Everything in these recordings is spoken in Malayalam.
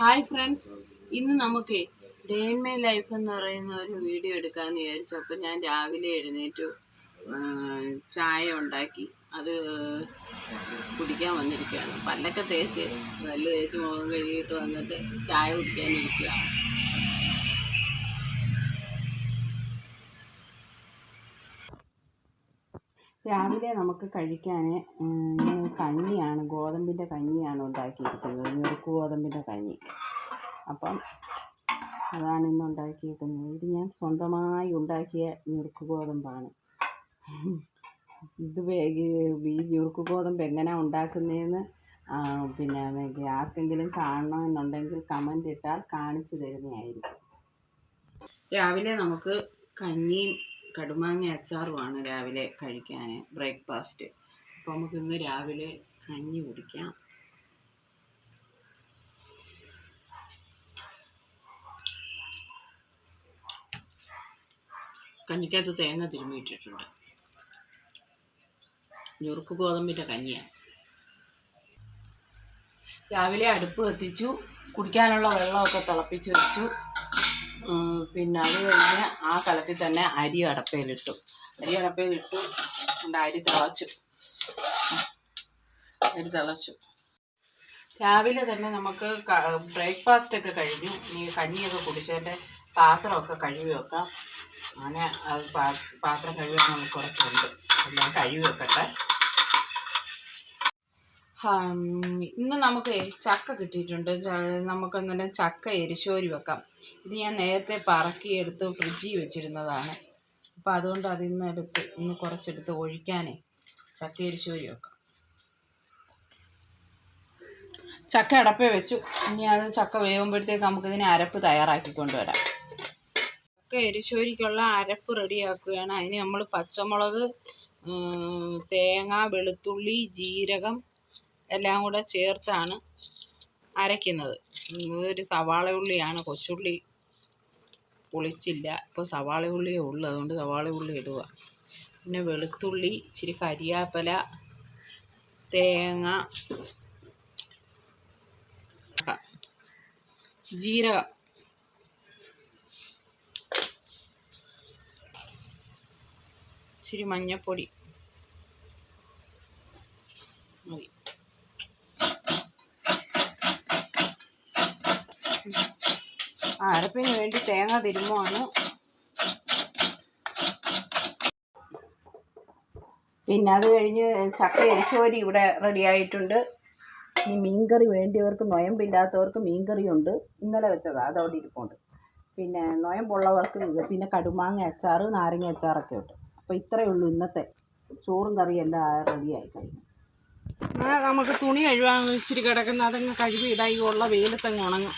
Hi friends. ഇന്ന് നമുക്ക് ഡേ ഇൻ മൈ ലൈഫ് എന്ന് പറയുന്ന ഒരു വീഡിയോ എടുക്കാമെന്ന് വിചാരിച്ചു. അപ്പോൾ ഞാൻ രാവിലെ എഴുന്നേറ്റു. ചായ ഉണ്ടാക്കി. അത് കുടിക്കാൻ വന്നിരിക്കുകയാണ്. പല്ലൊക്കെ തേച്ച് പല്ല് തേച്ച് മുഖം കഴുകിയിട്ട് വന്നിട്ട് ചായ കുടിക്കാനിരിക്കുക രാവിലെ നമുക്ക് കഴിക്കാൻ കഞ്ഞിയാണ് ഗോതമ്പിന്റെ കഞ്ഞിയാണ് ഉണ്ടാക്കിയിരിക്കുന്നത്. ഞെറുക്ക് ഗോതമ്പിന്റെ കഞ്ഞി. അപ്പം അതാണ് ഇന്ന് ഉണ്ടാക്കിയിരിക്കുന്നത്. ഇത് ഞാൻ സ്വന്തമായി ഉണ്ടാക്കിയ ഞെറുക്ക് ഗോതമ്പാണ്. ഇത് ഈ ഞെറുക്ക് ഗോതമ്പ് എങ്ങനെയാണ് ഉണ്ടാക്കുന്നതെന്ന് പിന്നെ ആർക്കെങ്കിലും കാണണമെന്നുണ്ടെങ്കിൽ കമന്റ് ഇട്ടാൽ കാണിച്ചു തരുന്നതായിരിക്കും. രാവിലെ നമുക്ക് കഞ്ഞിയും കടുമാങ്ങ അച്ചാറുമാണ് രാവിലെ കഴിക്കാൻ ബ്രേക്ക്ഫാസ്റ്റ്. അപ്പോൾ നമുക്ക് ഇന്ന് രാവിലെ കഞ്ഞി കുടിക്കാം. കഞ്ഞിക്കകത്ത് തേങ്ങ തിരുമ്മിയിട്ടിട്ടുണ്ട് ഞുറുക്ക് ഗോതമ്പിന്റെ കഞ്ഞിയാണ് രാവിലെ അടുപ്പ് കത്തിച്ചു കുടിക്കാനുള്ള വെള്ളമൊക്കെ തിളപ്പിച്ച് വെച്ചു. പിന്നെ അത് കഴിഞ്ഞ് ആ കലത്തിൽ തന്നെ അരി അടപ്പയിലിട്ടു. അരി അടപ്പയിലിട്ടു. അരി തിളച്ചു. അരി തിളച്ചു. രാവിലെ തന്നെ നമുക്ക് ബ്രേക്ക്ഫാസ്റ്റ് ഒക്കെ കഴിഞ്ഞു. ഇനി കഞ്ഞിയൊക്കെ കുടിച്ചതിന്റെ പാത്രമൊക്കെ കഴുകി വെക്കാം. അങ്ങനെ അത് പാത്രം കഴുകാൻ നമുക്ക് കുറച്ചുണ്ട്. എല്ലാം കഴുകി വെക്കട്ടെ. ഇന്ന് നമുക്ക് ചക്ക കിട്ടിയിട്ടുണ്ട്. നമുക്ക് അന്നേരം ചക്ക എരിശോരി വെക്കാം. ഇത് ഞാൻ നേരത്തെ പറക്കി എടുത്ത് ഫ്രിഡ്ജിൽ വെച്ചിരുന്നതാണ്. അപ്പോൾ അതുകൊണ്ട് അത് ഇന്ന് എടുത്ത് ഇന്ന് കുറച്ചെടുത്ത് ഒഴിക്കാനേ ചക്ക എരിശോരി വെക്കാം. ചക്ക അടപ്പേ വെച്ചു. ഇനി അത് ചക്ക വേകുമ്പോഴത്തേക്ക് നമുക്കിതിന് അരപ്പ് തയ്യാറാക്കി കൊണ്ടുവരാം. ചക്ക എരിശോരിക്കുള്ള അരപ്പ് റെഡിയാക്കുകയാണ്. അതിന് നമ്മൾ പച്ചമുളക് തേങ്ങ വെളുത്തുള്ളി ജീരകം എല്ലാം കൂടെ ചേർത്താണ് അരയ്ക്കുന്നത്. ഒരു സവാള ഉള്ളിയാണ് കൊച്ചുള്ളി പൊളിച്ചില്ല. ഇപ്പോൾ സവാള ഉള്ളിയേ ഉള്ളൂ. അതുകൊണ്ട് സവാള ഉള്ളി ഇടുക. പിന്നെ വെളുത്തുള്ളി ഇച്ചിരി കരിയാപ്പല തേങ്ങ ജീരകം. ഇച്ചിരി മഞ്ഞൾപ്പൊടി മതി ആ അരപ്പിന് വേണ്ടി തേങ്ങ തിരുമ്മാണ് പിന്നെ അത് കഴിഞ്ഞ് ചക്ക എരിശോരി ഇവിടെ റെഡിയായിട്ടുണ്ട് ഈ മീൻകറി വേണ്ടിയവർക്ക് നൊയമ്പില്ലാത്തവർക്ക് മീൻകറി ഉണ്ട് ഇന്നലെ വെച്ചതാണ് അതവിടെ ഇരിപ്പുണ്ട്. പിന്നെ നൊയമ്പുള്ളവർക്ക് പിന്നെ കടുമാങ്ങ അച്ചാർ നാരങ്ങ അച്ചാറൊക്കെ ഉണ്ട്. അപ്പോൾ ഇത്രയേ ഉള്ളൂ ഇന്നത്തെ. ചോറും കറിയും എല്ലാം റെഡിയായി കഴിഞ്ഞു. നമുക്ക് തുണി കഴുകാൻ ഇച്ചിരി കിടക്കുന്ന. അതങ്ങ് കഴുകി ഇടായി ഉള്ള വെയിലത്തങ്ങ് ഉണങ്ങും.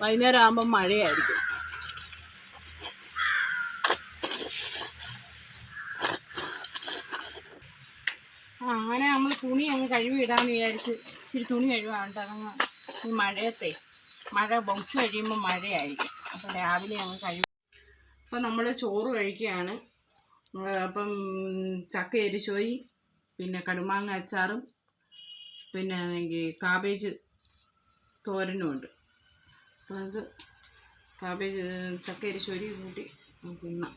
വൈകുന്നേരം ആകുമ്പം മഴയായിരിക്കും അങ്ങനെ നമ്മൾ തുണി അങ്ങ് കഴുകി ഇടാമെന്ന് വിചാരിച്ച് ഇച്ചിരി തുണി കഴുകാണ്ട് അതങ്ങ് ഈ മഴയത്തെ മഴ ഉച്ച കഴിയുമ്പോൾ മഴയായിരിക്കും. അപ്പോൾ രാവിലെ അങ്ങ് കഴുകി. അപ്പോൾ നമ്മൾ ചോറ് കഴിക്കുകയാണ്. അപ്പം ചക്ക എരിശോയി പിന്നെ കടുമാങ്ങ അച്ചാറും പിന്നെ കാബേജ് തോരനും ഉണ്ട് അപ്പോൾ അത് കാബേജ് ചക്ക എരിശോരി കൂട്ടി തിന്നാം.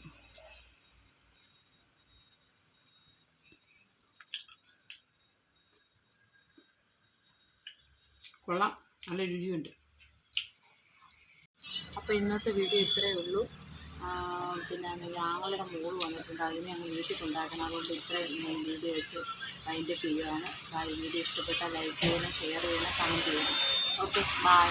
കൊള്ളാം. നല്ല രുചിയുണ്ട്. അപ്പോൾ ഇന്നത്തെ വീഡിയോ ഇത്രയേ ഉള്ളൂ. പിന്നെ ഞങ്ങളുടെ മോൾ വന്നിട്ടുണ്ട്. അതിനെ ഞങ്ങൾ വീട്ടിൽ കൊണ്ടാക്കണം. അതുകൊണ്ട് ഇത്രയും വീഡിയോ വെച്ച് അതിന്റെ ചെയ്യുകയാണ് വീഡിയോ ഇഷ്ടപ്പെട്ടാൽ ലൈക്ക് ചെയ്യണം ഷെയർ ചെയ്യണം കമന്റ് ചെയ്യണം. Okay bye.